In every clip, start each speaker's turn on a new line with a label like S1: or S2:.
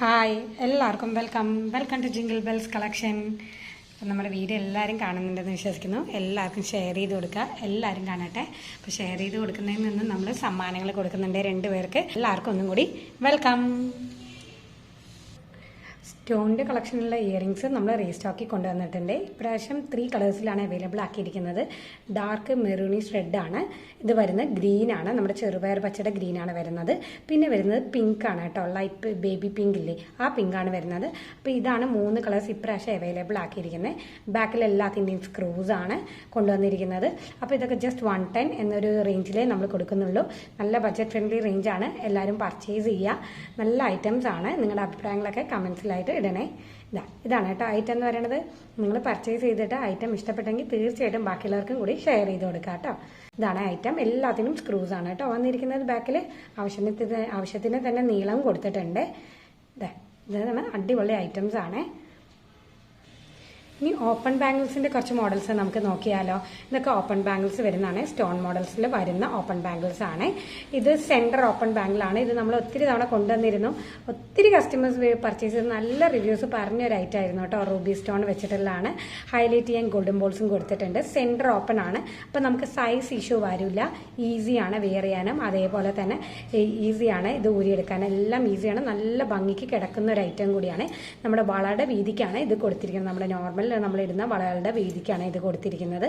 S1: Hi എല്ലാവർക്കും welcome. Welcome to jingle bells collection. അപ്പം നമ്മുടെ വീഡിയോ എല്ലാവരും കാണുന്നുണ്ടെന്ന് വിശ്വസിക്കുന്നു. എല്ലാവർക്കും ഷെയർ ചെയ്ത് കൊടുക്കുക. എല്ലാവരും കാണട്ടെ. അപ്പോൾ ഷെയർ ചെയ്ത് കൊടുക്കുന്നതിൽ നിന്ന് നമ്മൾ സമ്മാനങ്ങൾ കൊടുക്കുന്നുണ്ട് രണ്ട് പേർക്ക് എല്ലാവർക്കും ഒന്നും കൂടി വെൽക്കം. സ്റ്റോണിന്റെ കളക്ഷനിലുള്ള ഇയറിങ്സ് നമ്മൾ റീസ്റ്റോക്കി കൊണ്ടുവന്നിട്ടുണ്ട്. ഇപ്രാവശ്യം ത്രീ കളേഴ്സിലാണ് അവൈലബിൾ ആക്കിയിരിക്കുന്നത്. ഡാർക്ക് മെറൂണി റെഡ് ആണ്. ഇത് വരുന്നത് ഗ്രീൻ ആണ്. നമ്മുടെ ചെറുപയർ പച്ചയുടെ ഗ്രീൻ ആണ് വരുന്നത്. പിന്നെ വരുന്നത് പിങ്ക് ആണ് കേട്ടോ. ലൈറ്റ് ബേബി പിങ്ക് ഇല്ലേ? ആ പിങ്ക് ആണ് വരുന്നത്. അപ്പോൾ ഇതാണ് മൂന്ന് കളേഴ്സ് ഇപ്രാവശ്യം അവൈലബിൾ ആക്കിയിരിക്കുന്നത്. ബാക്കിൽ എല്ലാത്തിന്റെയും സ്ക്രൂസ് ആണ് കൊണ്ടുവന്നിരിക്കുന്നത്. അപ്പോൾ ഇതൊക്കെ ജസ്റ്റ് വൺ ടെൻ എന്നൊരു റേഞ്ചിലേ നമ്മൾ കൊടുക്കുന്നുള്ളൂ. നല്ല ബഡ്ജറ്റ് ഫ്രണ്ട്ലി റേഞ്ചാണ് എല്ലാവരും പർച്ചേസ് ചെയ്യുക. നല്ല ഐറ്റംസ് ആണ്. നിങ്ങളുടെ അഭിപ്രായങ്ങളൊക്കെ കമൻസിലായിട്ട് ഇടണേ. ഇതാ ഇതാണ് കേട്ടോ ഐറ്റം എന്ന് പറയുന്നത് നിങ്ങൾ പർച്ചേസ് ചെയ്തിട്ട് ഐറ്റം ഇഷ്ടപ്പെട്ടെങ്കിൽ തീർച്ചയായിട്ടും ബാക്കിയുള്ളവർക്കും കൂടി ഷെയർ ചെയ്ത് കൊടുക്കുക കേട്ടോ. ഇതാണ് ഐറ്റം എല്ലാത്തിനും സ്ക്രൂസ് ആണ് കേട്ടോ വന്നിരിക്കുന്നത് ബാക്കിൽ ആവശ്യത്തിന് ആവശ്യത്തിന് തന്നെ നീളം കൊടുത്തിട്ടുണ്ട്. ഇതാ ഇത് അടിപൊളി ഐറ്റംസ് ആണ്. ഇനി ഓപ്പൺ ബാംഗിൾസിന്റെ കുറച്ച് മോഡൽസ് നമുക്ക് നോക്കിയാലോ. ഇതൊക്കെ ഓപ്പൺ ബാംഗിൾസ് വരുന്നതാണ്. സ്റ്റോൺ മോഡൽസിൽ വരുന്ന ഓപ്പൺ ബാംഗിൾസ് ആണ്. ഇത് സെന്റർ ഓപ്പൺ ബാംഗിളാണ് ഇത് നമ്മൾ ഒത്തിരി തവണ കൊണ്ടുവന്നിരുന്നു. ഒത്തിരി കസ്റ്റമേഴ്സ് പർച്ചേസ് ചെയ്ത് നല്ല റിവ്യൂസ് പറഞ്ഞ ഒരു ഐറ്റം ആയിരുന്നു കേട്ടോ. റൂബി സ്റ്റോൺ വെച്ചിട്ടുള്ളതാണ്. ഹൈലൈറ്റ് ചെയ്യാൻ ഗോൾഡൻ ബോൾസും കൊടുത്തിട്ടുണ്ട്. സെന്റർ ഓപ്പൺ ആണ്. അപ്പം നമുക്ക് സൈസ് ഇഷ്യൂ വരില്ല. ഈസിയാണ് വെയർ ചെയ്യാനും. അതേപോലെ തന്നെ ഈസിയാണ് ഇത് ഊരിയെടുക്കാൻ എല്ലാം ഈസിയാണ് നല്ല ഭംഗിക്ക് കിടക്കുന്ന ഒരു ഐറ്റം കൂടിയാണ്. നമ്മുടെ വളയുടെ വീതിക്കാണ് ഇത് കൊടുത്തിരിക്കുന്നത്. നമ്മുടെ നോർമൽ നമ്മൾ ഇടുന്ന വളകളുടെ വീതിക്കാണ് ഇത് കൊടുത്തിരിക്കുന്നത്.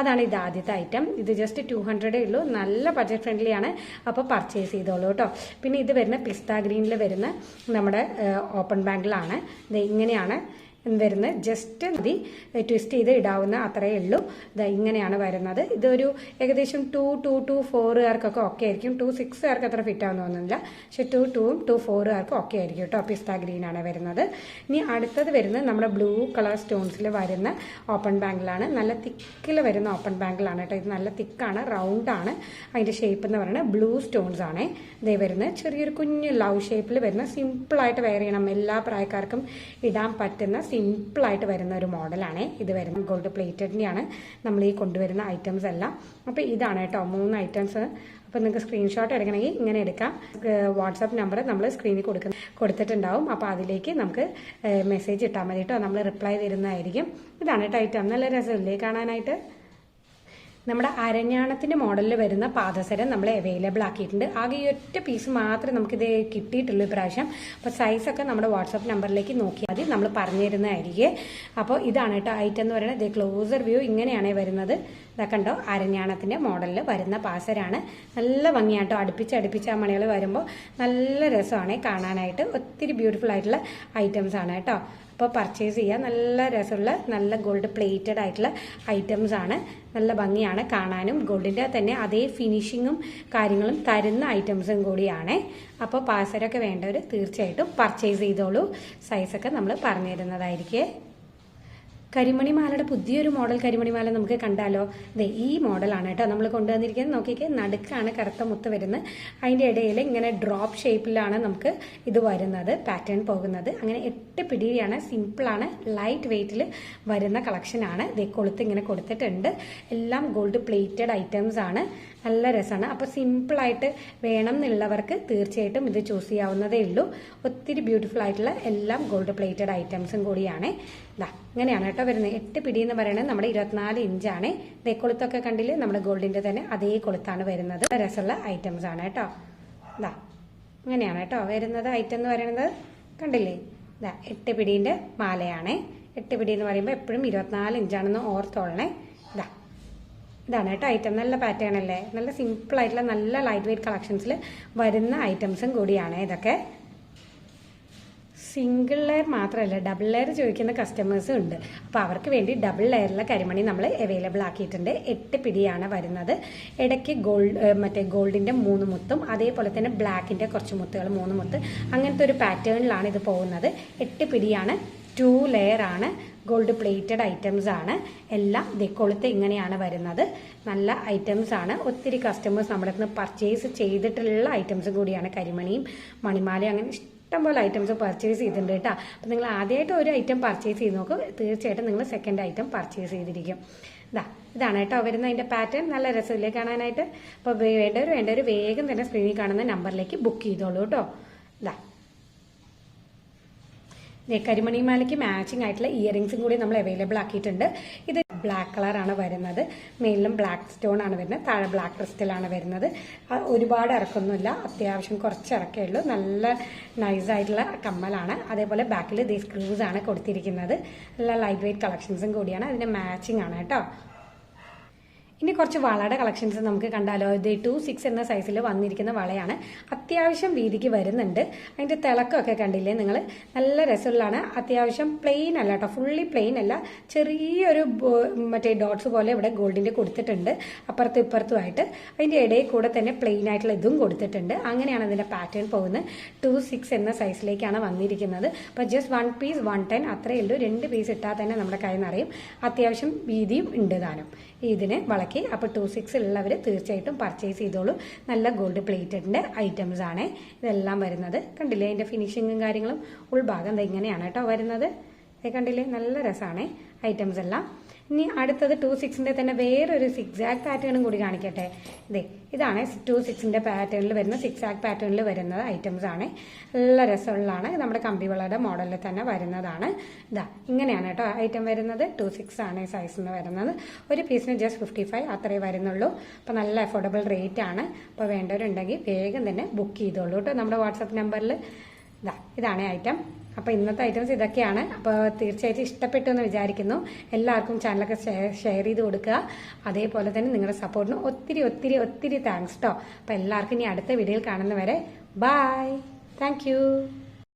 S1: അതാണ് ഇത് ആദ്യത്തെ ഐറ്റം ഇത് ജസ്റ്റ് ടു ഹൺഡ്രഡേ ഉള്ളൂ. നല്ല ബഡ്ജറ്റ് ഫ്രണ്ട്ലി ആണ്. അപ്പോൾ പർച്ചേസ് ചെയ്തോളൂ കേട്ടോ. പിന്നെ ഇത് വരുന്ന പിസ്ത ഗ്രീനിൽ വരുന്ന നമ്മുടെ ഓപ്പൺ ബാങ്കിലാണ് ഇത് ഇങ്ങനെയാണ്. വരുന്നത്. ജസ്റ്റ് മതി. ട്വിസ്റ്റ് ചെയ്ത് ഇടാവുന്ന അത്രയേ ഉള്ളൂ. ഇത് ഇങ്ങനെയാണ് വരുന്നത്. ഇതൊരു ഏകദേശം ടു ടു ടു ഫോറുകാർക്കൊക്കെ ഓക്കെ ആയിരിക്കും. ടു സിക്സുകാർക്ക് അത്ര ഫിറ്റ് ആവുന്ന തോന്നുന്നില്ല. പക്ഷെ ടു ടൂവും ടു ഫോറുകാർക്കും ഓക്കെ ആയിരിക്കും കേട്ടോ. പിസ്ത ഗ്രീൻ ആണ് വരുന്നത്. ഇനി അടുത്തത് വരുന്നത് നമ്മുടെ ബ്ലൂ കളർ സ്റ്റോൺസിൽ വരുന്ന ഓപ്പൺ ബാങ്കിലാണ് നല്ല തിക്കിൽ വരുന്ന ഓപ്പൺ ബാങ്കിലാണ് കേട്ടോ. ഇത് നല്ല തിക്കാണ് റൗണ്ട് ആണ് അതിന്റെ ഷേപ്പ് എന്ന് പറയുന്നത് ബ്ലൂ സ്റ്റോൺസ് ആണ്. ഇതേ വരുന്നത്. ചെറിയൊരു കുഞ്ഞ് ലവ് ഷേപ്പിൽ വരുന്ന സിമ്പിളായിട്ട് വെയർ ചെയ്യണം. എല്ലാ പ്രായക്കാർക്കും ഇടാൻ പറ്റുന്ന സിമ്പിളായിട്ട് വരുന്ന ഒരു മോഡലാണ്. ഇത് വരുന്നത് ഗോൾഡ് പ്ലേറ്റഡിന്റെയാണ് നമ്മൾ ഈ കൊണ്ടുവരുന്ന ഐറ്റംസ് എല്ലാം. അപ്പോൾ ഇതാണ് കേട്ടോ മൂന്ന് ഐറ്റംസ് അപ്പോൾ നിങ്ങൾക്ക് സ്ക്രീൻഷോട്ട് എടുക്കണമെങ്കിൽ ഇങ്ങനെ എടുക്കാം. വാട്സാപ്പ് നമ്പർ നമ്മൾ സ്ക്രീനിൽ കൊടുക്കുന്ന കൊടുത്തിട്ടുണ്ടാവും. അപ്പോൾ അതിലേക്ക് നമുക്ക് മെസ്സേജ് ഇട്ടാൽ മതി കേട്ടോ. നമ്മൾ റിപ്ലൈ തരുന്നതായിരിക്കും. ഇതാണ് കേട്ടോ ഐറ്റം നല്ല രസമില്ലേ കാണാനായിട്ട്? നമ്മുടെ അരഞ്ഞാണത്തിന്റെ മോഡലിൽ വരുന്ന പാദസരം നമ്മൾ അവൈലബിൾ ആക്കിയിട്ടുണ്ട്. ആകെ ഈ ഒറ്റ പീസ് മാത്രമേ നമുക്കിത് കിട്ടിയിട്ടുള്ളൂ ഇപ്രാവശ്യം. അപ്പോൾ സൈസൊക്കെ നമ്മുടെ വാട്സാപ്പ് നമ്പറിലേക്ക് നോക്കിയാൽ മതി. നമ്മൾ പറഞ്ഞു തരുന്നതായിരിക്കും അപ്പോൾ ഇതാണ് കേട്ടോ ഐറ്റം എന്ന് പറയുന്നത്. ക്ലോസർ വ്യൂ ഇങ്ങനെയാണ് വരുന്നത്. ഇതൊക്കെ ഉണ്ടോ അരഞ്ഞാണത്തിന്റെ മോഡലിൽ വരുന്ന പാസരാണ്. നല്ല ഭംഗിയാട്ടോ. അടുപ്പിച്ച് അടുപ്പിച്ച് ആ മണികൾ വരുമ്പോൾ നല്ല രസമാണ് കാണാനായിട്ട്. ഒത്തിരി ബ്യൂട്ടിഫുൾ ആയിട്ടുള്ള ഐറ്റംസ് ആണ് കേട്ടോ. അപ്പോൾ പർച്ചേസ് ചെയ്യുക നല്ല രസമുള്ള നല്ല ഗോൾഡ് പ്ലേറ്റഡ് ആയിട്ടുള്ള ഐറ്റംസ് ആണ്. നല്ല ഭംഗിയാണ് കാണാനും. ഗോൾഡിന്റെ തന്നെ അതേ ഫിനിഷിങ്ങും കാര്യങ്ങളും തരുന്ന ഐറ്റംസും കൂടിയാണ്. അപ്പോൾ പാസരൊക്കെ വേണ്ടവർ തീർച്ചയായിട്ടും പർച്ചേസ് ചെയ്തോളൂ. സൈസൊക്കെ നമ്മൾ പറഞ്ഞു തരുന്നതായിരിക്കും. കരിമണിമാലയുടെ പുതിയൊരു മോഡൽ കരിമണിമാല നമുക്ക് കണ്ടാലോ? അതെ ഈ മോഡലാണ് കേട്ടോ നമ്മൾ കൊണ്ടുവന്നിരിക്കുന്നത്. നോക്കിക്കേ നടുക്കാണ് കറുത്ത മുത്ത് വരുന്നത്. അതിന്റെ ഇടയിൽ ഇങ്ങനെ ഡ്രോപ്പ് ഷേപ്പിലാണ് നമുക്ക് ഇത് വരുന്നത് പാറ്റേൺ പോകുന്നത്. അങ്ങനെ എട്ട് പിടിയാണ് സിമ്പിളാണ് ലൈറ്റ് വെയ്റ്റിൽ വരുന്ന കളക്ഷനാണ് ഇതേ കൊളുത്ത് ഇങ്ങനെ കൊടുത്തിട്ടുണ്ട്. എല്ലാം ഗോൾഡ് പ്ലേറ്റഡ് ഐറ്റംസ് ആണ്. നല്ല രസമാണ്. അപ്പോൾ സിമ്പിളായിട്ട് വേണം എന്നുള്ളവർക്ക് തീർച്ചയായിട്ടും ഇത് ചൂസ് ചെയ്യാവുന്നതേ ഉള്ളൂ. ഒത്തിരി ബ്യൂട്ടിഫുൾ ആയിട്ടുള്ള എല്ലാം ഗോൾഡ് പ്ലേറ്റഡ് ഐറ്റംസും കൂടിയാണ്. ഇതാ ഇങ്ങനെയാണ് വരുന്നത്. എട്ട് പിടി എന്ന് പറയുന്നത് നമ്മുടെ ഇരുപത്തിനാല് ഇഞ്ചാണ്. ഇതേ കൊളുത്തൊക്കെ കണ്ടില്ലേ? നമ്മുടെ ഗോൾഡിന്റെ തന്നെ അതേ കൊളുത്താണ് വരുന്നത്. രസമുള്ള ഐറ്റംസ് ആണ് കേട്ടോ. ഇതാ ഇങ്ങനെയാണ് കേട്ടോ വരുന്നത് ഐറ്റം എന്ന് പറയുന്നത്. കണ്ടില്ലേ? ഇതാ എട്ട് പിടീന്റെ മാലയാണ്. എട്ട് പിടി എന്ന് പറയുമ്പോൾ എപ്പോഴും ഇരുപത്തിനാല് ഇഞ്ചാണെന്ന് ഓർത്തോളണേ. ഇതാ ഇതാണ് കേട്ടോ ഐറ്റം നല്ല പാറ്റേൺ അല്ലേ? നല്ല സിമ്പിൾ ആയിട്ടുള്ള നല്ല ലൈറ്റ് വെയിറ്റ് കളക്ഷൻസിൽ വരുന്ന ഐറ്റംസും കൂടിയാണ് ഇതൊക്കെ. സിംഗിൾ ലെയർ മാത്രമല്ല ഡബിൾ ലെയർ ചോദിക്കുന്ന കസ്റ്റമേഴ്സും ഉണ്ട്. അപ്പോൾ അവർക്ക് വേണ്ടി ഡബിൾ ലെയറിലെ കരിമണി നമ്മൾ അവൈലബിൾ ആക്കിയിട്ടുണ്ട്. എട്ട് പിടിയാണ് വരുന്നത്. ഇടയ്ക്ക് ഗോൾഡ് മറ്റേ ഗോൾഡിന്റെ മൂന്ന് മുത്തും അതേപോലെ തന്നെ ബ്ലാക്കിന്റെ കുറച്ച് മുത്തുകൾ മൂന്ന് മുത്ത്. അങ്ങനത്തെ ഒരു പാറ്റേണിലാണ് ഇത് പോകുന്നത്. എട്ട് പിടിയാണ് ടു ലെയർ ആണ് ഗോൾഡ് പ്ലേറ്റഡ് ഐറ്റംസ് ആണ്. എല്ലാം കൊളുത്ത് ഇങ്ങനെയാണ് വരുന്നത്. നല്ല ഐറ്റംസ് ആണ്. ഒത്തിരി കസ്റ്റമേഴ്സ് നമ്മുടെ അടുത്ത് പർച്ചേസ് ചെയ്തിട്ടുള്ള ഐറ്റംസും കൂടിയാണ് കരിമണിയും മണിമാലയും അങ്ങനെ ഇഷ്ടംപോലെ ഐറ്റംസ് പർച്ചേസ് ചെയ്തിട്ടുണ്ട് കേട്ടോ. അപ്പോൾ നിങ്ങൾ ആദ്യമായിട്ട് ഒരു ഐറ്റം പർച്ചേസ് ചെയ്ത് നോക്കും. തീർച്ചയായിട്ടും നിങ്ങൾ സെക്കൻഡ് ഐറ്റം പർച്ചേസ് ചെയ്തിരിക്കും. ഇതാ ഇതാണ് കേട്ടോ വരുന്ന അതിന്റെ പാറ്റേൺ നല്ല രസമില്ലേ കാണാനായിട്ട്? അപ്പോൾ വേണ്ടവർ വേണ്ടവർ വേഗം തന്നെ സ്ക്രീനിൽ കാണുന്ന നമ്പറിലേക്ക് ബുക്ക് ചെയ്തോളൂ കേട്ടോ. ഇതാ കരിമണിമാലയ്ക്ക് മാച്ചിങ് ആയിട്ടുള്ള ഇയറിംഗ്സും കൂടി നമ്മൾ അവൈലബിൾ ആക്കിയിട്ടുണ്ട്. ഇത് ബ്ലാക്ക് കളറാണ് വരുന്നത്. മെയിലും ബ്ലാക്ക് സ്റ്റോൺ ആണ് വരുന്നത്. താഴെ ബ്ലാക്ക് ക്രിസ്റ്റലാണ് വരുന്നത്. ഒരുപാട് ഇറക്കൊന്നുമില്ല അത്യാവശ്യം കുറച്ച് ഇറക്കേ ഉള്ളൂ. നല്ല നൈസായിട്ടുള്ള കമ്മലാണ്. അതേപോലെ ബാക്കിൽ ദേ സ്ക്രൂസ് ആണ് കൊടുത്തിരിക്കുന്നത്. നല്ല ലൈറ്റ് വെയിറ്റ് കളക്ഷൻസും കൂടിയാണ്. അതിന് മാച്ചിങ് ആണ് കേട്ടോ. ഇനി കുറച്ച് വളയുടെ കളക്ഷൻസ് നമുക്ക് കണ്ടാലോ? ഇത് ടു സിക്സ് എന്ന സൈസിൽ വന്നിരിക്കുന്ന വളയാണ്. അത്യാവശ്യം വീതിക്ക് വരുന്നുണ്ട്. അതിന്റെ തിളക്കമൊക്കെ കണ്ടില്ലേ നിങ്ങൾ നല്ല രസമുള്ളതാണ്. അത്യാവശ്യം പ്ലെയിൻ അല്ല കേട്ടോ ഫുള്ളി പ്ലെയിൻ അല്ല. ചെറിയൊരു മറ്റേ ഡോട്ട്സ് പോലെ ഇവിടെ ഗോൾഡിന്റെ കൊടുത്തിട്ടുണ്ട്. അപ്പുറത്തും ഇപ്പുറത്തുമായിട്ട് അതിന്റെ ഇടയിൽ കൂടെ തന്നെ പ്ലെയിൻ ആയിട്ടുള്ള ഇതും കൊടുത്തിട്ടുണ്ട്. അങ്ങനെയാണ് അതിന്റെ പാറ്റേൺ പോകുന്നത്. ടു സിക്സ് എന്ന സൈസിലേക്കാണ് വന്നിരിക്കുന്നത്. അപ്പോൾ just one piece one ten അത്രയേ ഉള്ളൂ. രണ്ട് പീസ് ഇട്ടാൽ തന്നെ നമ്മുടെ കയ്യിൽ നിറയും. അത്യാവശ്യം വീതിയും ഉണ്ട് താനും. ഇതിന് വളക്കി അപ്പോൾ ടു സിക്സ് ഉള്ളവർ തീർച്ചയായിട്ടും പർച്ചേസ് ചെയ്തോളൂ. നല്ല ഗോൾഡ് പ്ലേറ്റഡിന്റെ ഐറ്റംസ് ആണ് ഇതെല്ലാം വരുന്നത്. കണ്ടില്ലേ? അതിന്റെ ഫിനിഷിങ്ങും കാര്യങ്ങളും ഉൾഭാഗം ഇങ്ങനെയാണ് കേട്ടോ വരുന്നത്. കണ്ടില്ലേ? നല്ല രസമാണ് ഐറ്റംസ് എല്ലാം. ഇനി അടുത്തത് ടു സിക്സിന്റെ തന്നെ വേറൊരു സിക്സാക് പാറ്റേണും കൂടി കാണിക്കട്ടെ. ഇതേ ഇതാണ് ടു സിക്സിന്റെ പാറ്റേണിൽ വരുന്ന സിക്സ് ആക്ക് പാറ്റേണിൽ വരുന്ന ഐറ്റംസ് ആണ്. നല്ല രസമുള്ളതാണ്. നമ്മുടെ കമ്പിവളയുടെ മോഡലിൽ തന്നെ വരുന്നതാണ്. ഇതാ ഇങ്ങനെയാണ് കേട്ടോ ഐറ്റം വരുന്നത്. ടു സിക്സ് ആണ് സൈസ് എന്ന് വരുന്നത്. ഒരു പീസിന് ജസ്റ്റ് ഫിഫ്റ്റി ഫൈവ് അത്രേ വരുന്നുള്ളൂ. അപ്പോൾ നല്ല അഫോർഡബിൾ റേറ്റ് ആണ്. അപ്പോൾ വേണ്ടവരുണ്ടെങ്കിൽ വേഗം തന്നെ ബുക്ക് ചെയ്തോളൂ കേട്ടോ നമ്മുടെ വാട്സപ്പ് നമ്പറിൽ ഇതാ ഇതാണ് ഐറ്റം അപ്പോൾ ഇന്നത്തെ ഐറ്റംസ് ഇതൊക്കെയാണ്. അപ്പോൾ തീർച്ചയായിട്ടും ഇഷ്ടപ്പെട്ടു എന്ന് വിചാരിക്കുന്നു. എല്ലാവർക്കും ചാനലൊക്കെ ഷെയർ ചെയ്ത് കൊടുക്കുക. അതേപോലെ തന്നെ നിങ്ങളുടെ സപ്പോർട്ടിന് ഒത്തിരി ഒത്തിരി ഒത്തിരി താങ്ക്സ് കേട്ടോ അപ്പോൾ എല്ലാവർക്കും ഇനി അടുത്ത വീഡിയോയിൽ കാണുന്നവരെ ബായ് താങ്ക്